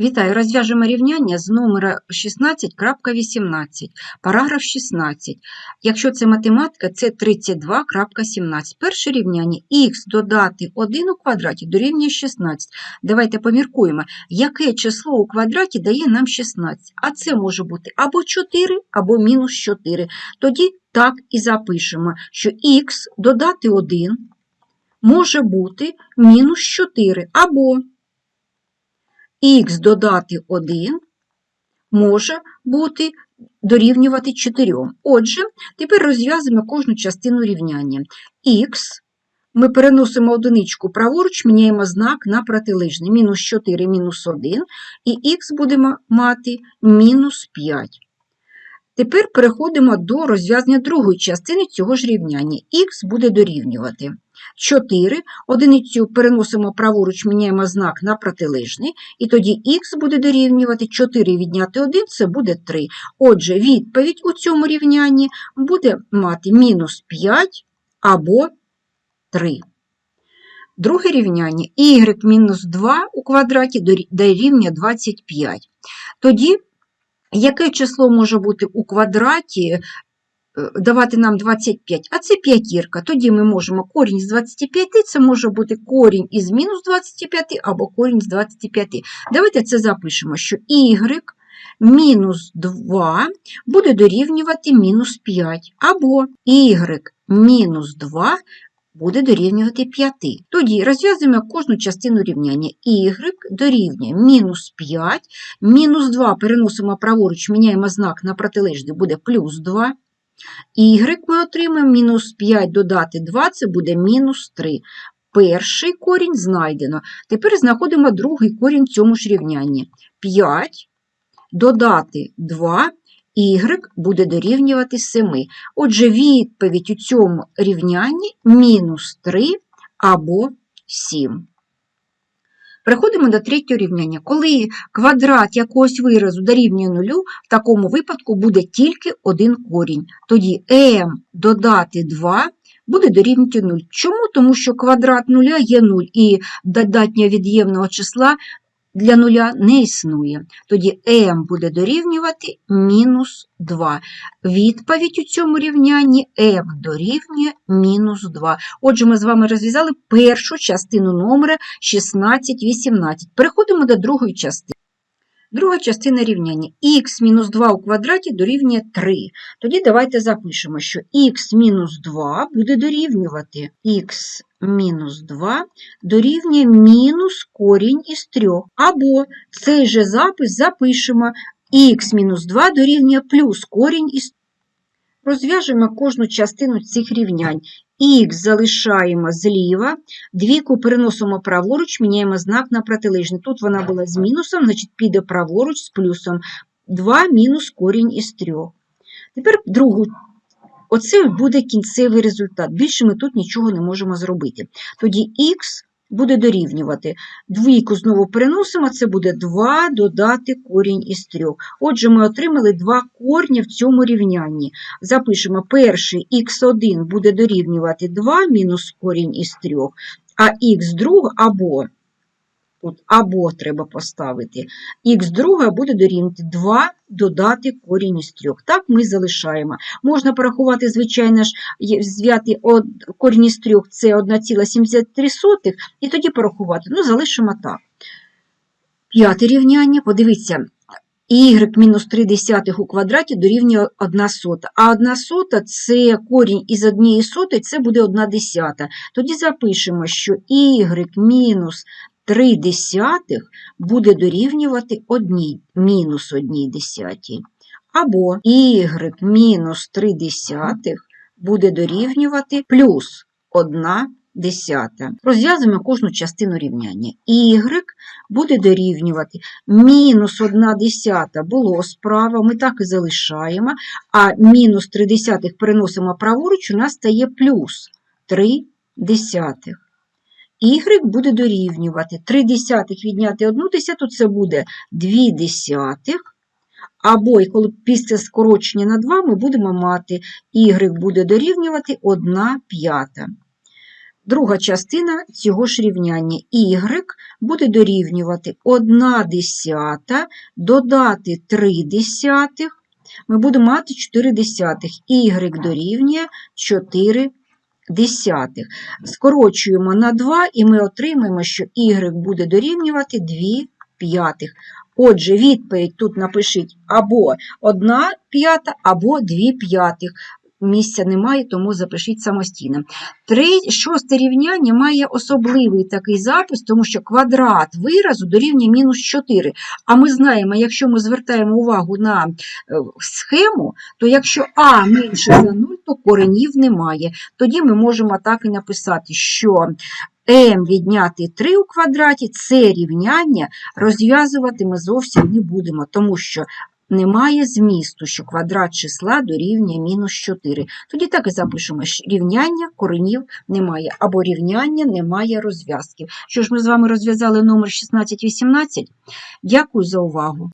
Вітаю, розв'яжемо рівняння з номера 16.18, параграф 16. Якщо це математика, це 32.17. Перше рівняння х додати 1 у квадраті дорівнює 16. Давайте поміркуємо, яке число у квадраті дає нам 16. А це може бути або 4, або мінус 4. Тоді так і запишемо, що х додати 1 може бути мінус 4, або х додати 1 може бути дорівнювати 4. Отже, тепер розв'язуємо кожну частину рівняння. х ми переносимо одиничку праворуч, міняємо знак на протилежний. Мінус 4, мінус 1, і х будемо мати мінус 5. Тепер переходимо до розв'язання другої частини цього ж рівняння. х буде дорівнювати 4, одиницю переносимо праворуч, міняємо знак на протилежний, і тоді х буде дорівнювати 4 відняти 1, це буде 3. Отже, відповідь у цьому рівнянні буде мати мінус 5 або 3. Друге рівняння y мінус 2 у квадраті дорівнює 25. Тоді Яке число може бути у квадраті, давати нам 25, а це п'ятірка. Тоді ми можемо корінь з 25, це може бути корінь із мінус 25 або корінь з 25. Давайте це запишемо, що y мінус 2 буде дорівнювати мінус 5, або y мінус 2 буде дорівнювати 5. Тоді розв'язуємо кожну частину рівняння. y дорівнює мінус 5, мінус 2 переносимо праворуч, міняємо знак на протилежний, буде плюс 2. Y ми отримаємо мінус 5 додати 2, це буде мінус 3. Перший корінь знайдено. Тепер знаходимо другий корінь в цьому ж рівнянні. 5 додати 2 y буде дорівнювати 7. Отже, відповідь у цьому рівнянні мінус 3 або 7. Переходимо до третього рівняння. Коли квадрат якогось виразу дорівнює нулю, в такому випадку буде тільки один корінь. Тоді m додати 2 буде дорівнювати 0. Чому? Тому що квадрат нуля є 0, і додатнього від'ємного числа для нуля не існує. Тоді m буде дорівнювати мінус 2. Відповідь у цьому рівнянні m дорівнює мінус 2. Отже, ми з вами розв'язали першу частину номера 16-18. Переходимо до другої частини. Друга частина рівняння мінус 2 у квадраті дорівнює 3. Тоді давайте запишемо, що х мінус 2 буде дорівнювати х мінус 2 дорівнює мінус корінь із 3. Або цей же запис запишемо х мінус 2 дорівнює плюс корінь із 3. Розв'яжемо кожну частину цих рівнянь. Х залишаємо зліва, двійку переносимо праворуч, міняємо знак на протилежний. Тут вона була з мінусом, значить піде праворуч з плюсом. 2 мінус корінь із 3. Тепер другу. Оце буде кінцевий результат. Більше ми тут нічого не можемо зробити. Тоді х буде дорівнювати. Двійку знову переносимо, це буде 2 додати корінь із 3. Отже, ми отримали два корні в цьому рівнянні. Запишемо, перший х1 буде дорівнювати 2 мінус корінь із 3, а х2 або Тут або треба поставити. Х друга буде дорівнювати 2 додати корінь із 3. Так ми залишаємо. Можна порахувати, звичайно ж, зв'яти корінь із 3 це 1,73, і тоді порахувати. Ну, залишимо так. П'яте рівняння, подивіться, y мінус 3 десятих у квадраті дорівнює 1 сота. А 1 сота це корінь із 1 соти, це буде 1 десята. Тоді запишемо, що y мінус 3 десятих буде дорівнювати 1 мінус 1 десятій. Або y мінус 3 десятих буде дорівнювати плюс 1 десята. Розв'язуємо кожну частину рівняння. y буде дорівнювати мінус 1 десята було справа, ми так і залишаємо, а мінус 3 десятих переносимо праворуч, у нас стає плюс 3 десятих y буде дорівнювати 3 десятих відняти 1 десяту, це буде 2 десятих. Або і коли після скорочення на 2 ми будемо мати y буде дорівнювати 1 п'ята. Друга частина цього ж рівняння y буде дорівнювати 1 десята, додати 3 десятих, ми будемо мати 4 десятих. y дорівнює 4 десятих. Скорочуємо на 2 і ми отримаємо, що y буде дорівнювати 2 п'ятих. Отже, відповідь тут напишіть або 1 п'ята, або 2 п'ятих. Місця немає, тому запишіть самостійно. Шосте рівняння має особливий такий запис, тому що квадрат виразу дорівнює мінус 4. А ми знаємо, якщо ми звертаємо увагу на е, схему, то якщо а менше за 0, то коренів немає. Тоді ми можемо так і написати, що m відняти 3 у квадраті це рівняння розв'язувати ми зовсім не будемо, тому що немає змісту, що квадрат числа дорівнює мінус 4. Тоді так і запишемо, що рівняння коренів немає, або рівняння немає розв'язків. Що ж ми з вами розв'язали номер 16-18? Дякую за увагу.